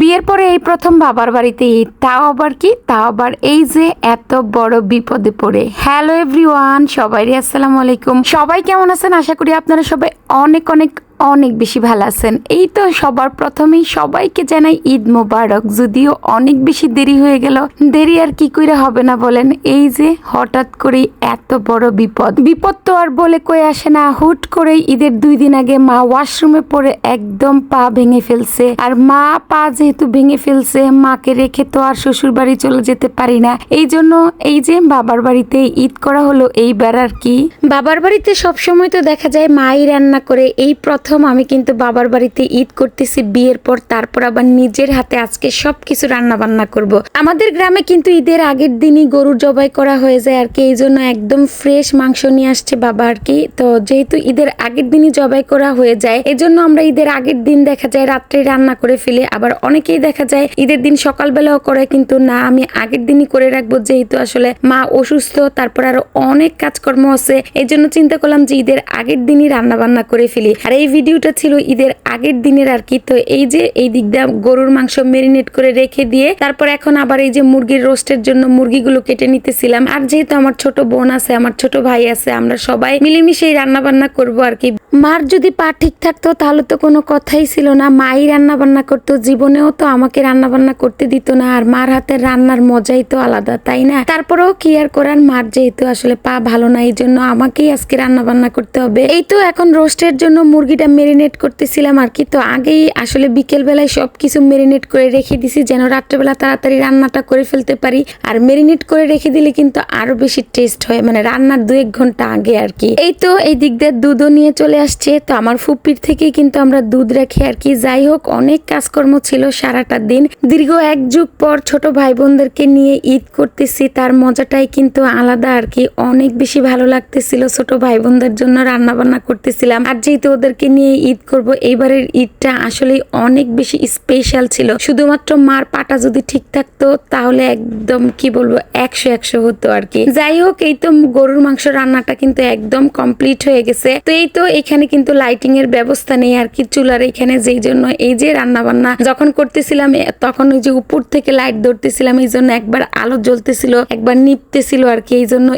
বিয়ের পরে এই প্রথম বাবার বাড়িতে ঈদ তাও আবার কি? তাও আবার এই যে এত বড় বিপদে পড়ে। হ্যালো এভরিওয়ান সবাই আসসালামু আলাইকুম। সবাই কেমন আছেন? আশা করি আপনারা সবাই অনেক অনেক অনেক বেশি ভালো আছেন। এই তো সবার প্রথমেই সবাইকে জানাই ঈদ মোবারক। যদিও অনেক বেশি দেরি হয়ে গেল, দেরি আর কি করে হবে না বলেন। এই যে হঠাৎ করে এত বড় বিপদ। বিপদ তো আর বলে কয়ে আসে না। হুট করে ঈদের দুই দিন আগে মা ওয়াশরুমে পড়ে একদম পা ভেঙে ফেলছে। আর মা পা যেহেতু ভেঙে ফেলছে, মাকে রেখে তো আর শ্বশুর বাড়ি চলে যেতে পারি না। এই জন্য এই যে বাবার বাড়িতে ঈদ করা হলো, এইবার আর কি। বাবার বাড়িতে সবসময় তো দেখা যায় মাই রান্না করে। এই প্রথম আমি কিন্তু বাবার বাড়িতে ঈদ করতেছি, বিয়ের পর তারপর আবার নিজের হাতে আজকে সবকিছু রান্না বান্না করব। আমাদের গ্রামে কিন্তু ঈদের আগের দিনই গরুর জবাই করা হয়ে যায় আর কি, এই জন্য একদম ফ্রেশ মাংস নিয়ে আসছে বাবা আর কি। তো যেহেতু ঈদের আগের দিনই জবাই করা হয়ে যায় এই জন্য আমরা ঈদের আগের দিন দেখা যায় রাত্রে রান্না করে ফেলে। আবার অনেকেই দেখা যায় ঈদের দিন সকালবেলাও করে, কিন্তু না, আমি আগের দিনই করে রাখব যেহেতু আসলে মা অসুস্থ, তারপর আরও অনেক কাজকর্ম আছে। এই জন্য চিন্তা করলাম যে ঈদের আগের দিনই রান্না বান্না করে ফেলি। আর এই ভিডিওটা ছিল ঈদের আগের দিনের আর কি তো এই যে এই দিক দিয়ে গরুর মাংস মেরিনেট করে রেখে দিয়ে, তারপর এখন আবার এই যে মুরগির রোস্টের জন্য মুরগিগুলো কেটে নিতেছিলাম। আর যেহেতু আমার ছোট বোন আছে, আমার ছোট ভাই আছে, আমরা সবাই মিলেমিশেই রান্না বান্না করব আর কি মার যদি পা ঠিক থাকতো তাহলে তো কোনো কথাই ছিল না। মাই রান্না বান্না করতো, জীবনেও তো আমাকে রান্না বান্না করতে দিত না। আর মার হাতের রান্নার মজাই তো আলাদা, তাই না? তারপরেও কি আর করার? মার যেহেতু আসলে পা ভালো না এই জন্য আমাকেই আজকে রান্না বান্না করতে হবে। এই তো এখন রোস্টের জন্য মুরগিটা মেরিনেট করতেছিলাম আর কি। তো আগেই আসলে বিকেল বেলায় সবকিছু মেরিনেট করে রেখে দিছি, যেন রাত্রেবেলা তাড়াতাড়ি রান্নাটা করে ফেলতে পারি। আর মেরিনেট করে রেখে দিলে কিন্তু আরও বেশি টেস্ট হয় মানে রান্নার দু এক ঘণ্টা আগে আর কি। এই তো এই দিক দিয়ে দুধও নিয়ে চলে আসছে। তো আমার ফুপির থেকেই কিন্তু আমরা দুধ রাখি আর কি। যাই হোক, অনেক কাজকর্ম ছিল সারাটা দিন। দীর্ঘ এক যুগ পর ছোট ভাই বোনদেরকে নিয়ে ঈদ করতেছি। তার মজাটাই কিন্তু আলাদা আর কি। অনেক বেশি ভালো লাগতেছিল ছোট ভাই বোনদের জন্য রান্না বান্না করতেছিলাম। আর যেহেতু ওদেরকে নিয়ে ঈদ করব। এইবারের ঈদটা আসলে অনেক বেশি স্পেশাল ছিল। শুধুমাত্র মার পাটা যদি ঠিক থাকতো, তাহলে একদম কি বলব, একশো একশো হতো আর কি। যাই হোক, এই তো গরুর মাংস রান্নাটা কিন্তু একদম কমপ্লিট হয়ে গেছে। তো এই তো এখানে কিন্তু লাইটিং এর ব্যবস্থা নেই আর কি চুলার এখানে, যেই জন্য এই যে রান্না বান্না যখন করতেছিলাম, তখন ওই যে উপর থেকে লাইট ধরতেছিলাম, এই জন্য একবার আলো জ্বলতেছিল, একবার নিপতেছিল আর কি। এই জন্য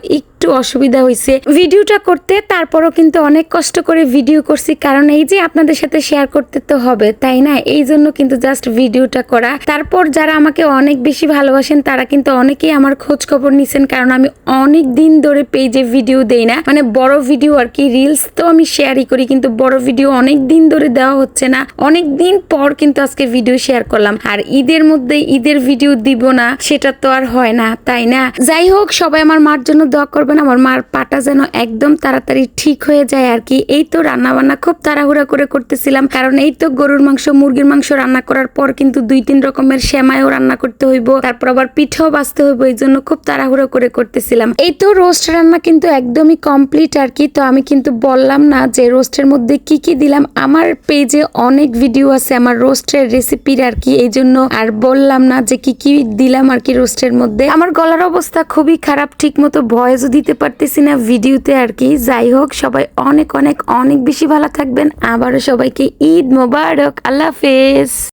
একটু অসুবিধা হয়েছে ভিডিওটা করতে, তারপরও কিন্তু অনেক কষ্ট করে ভিডিও করছি, কারণ এই যে আপনাদের সাথে শেয়ার করতে তো হবে, তাই না? এই জন্য কিন্তু জাস্ট ভিডিওটা করা। তারপর যারা আমাকে অনেক বেশি ভালোবাসেন, তারা কিন্তু অনেকেই আমার খোঁজ খবর নিছেন, কারণ আমি অনেক দিন ধরে পেজে ভিডিও দেই না। মানে বড় ভিডিও আর কি রিলস তো আমি শেয়ারই করি, কিন্তু বড় ভিডিও অনেক দিন ধরে দেওয়া হচ্ছে না। অনেক দিন পর কিন্তু আজকে ভিডিও শেয়ার করলাম। আর ঈদের মধ্যে ঈদের ভিডিও দিব না, সেটা তো আর হয় না, তাই না? যাই হোক, সবাই আমার মার জন্য দোয়া করবেন। আমার মার পাটা যেন একদম তাড়াতাড়ি ঠিক হয়ে যায় আর কি। এই তো রান্না বান্না খুব তাড়াহুড়া করে করতেছিলাম, কারণ এই তো গরুর মাংস, মুরগির মাংস রান্না করার পর কিন্তু দুই তিন রকমের সেমাইও রান্না করতে হইব, তারপর আবার পিঠাও বাঁচতে হইব, এই জন্য খুব তাড়াহুড়ো করে করতেছিলাম। এই তো রোস্ট রান্না কিন্তু একদমই কমপ্লিট আর কি, তো আমি কিন্তু বললাম না যে রোস্টের মধ্যে কি কি দিলাম। আমার পেজে অনেক ভিডিও আছে আমার রোস্টের রেসিপির আর কি, এই জন্য আর বললাম না যে কি কি দিলাম আর কি রোস্টের মধ্যে। আমার গলার অবস্থা খুবই খারাপ ঠিক মতো ভয়েসও দিতে পারতেছি না ভিডিওতে আর কি। যাই হোক, সবাই অনেক অনেক অনেক বেশি ভালো থাকবেন। আবারও সবাইকে ঈদ মোবারক। আল্লাহ হাফেজ।